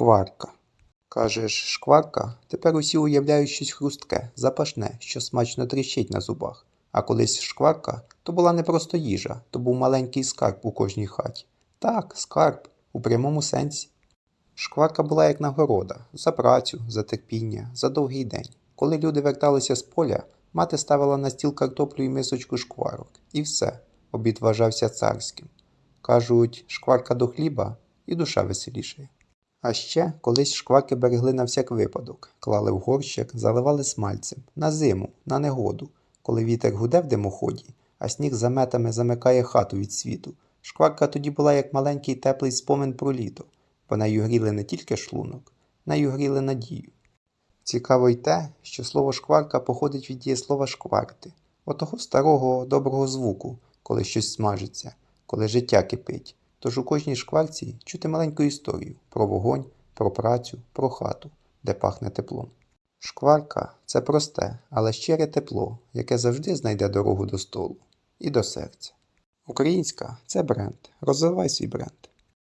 Шкварка. Кажеш, шкварка? Тепер усі уявляють щось хрустке, запашне, що смачно тріщить на зубах. А колись шкварка то була не просто їжа, то був маленький скарб у кожній хаті. Так, скарб, у прямому сенсі. Шкварка була як нагорода за працю, за терпіння, за довгий день. Коли люди верталися з поля, мати ставила на стіл картоплю і мисочку шкварок. І все, обід вважався царським. Кажуть, шкварка до хліба і душа веселішає. А ще колись шкварки берегли на всяк випадок, клали в горщик, заливали смальцем, на зиму, на негоду, коли вітер гуде в димоході, а сніг заметами замикає хату від світу. Шкварка тоді була як маленький теплий спомин про літо, бо нею гріли не тільки шлунок, нею гріли надію. Цікаво й те, що слово шкварка походить від дієслова шкварти, отого старого доброго звуку, коли щось смажиться, коли життя кипить. Тож у кожній шкварці чути маленьку історію про вогонь, про працю, про хату, де пахне теплом. Шкварка це просте, але щире тепло, яке завжди знайде дорогу до столу і до серця. Українська це бренд. Розвивай свій бренд.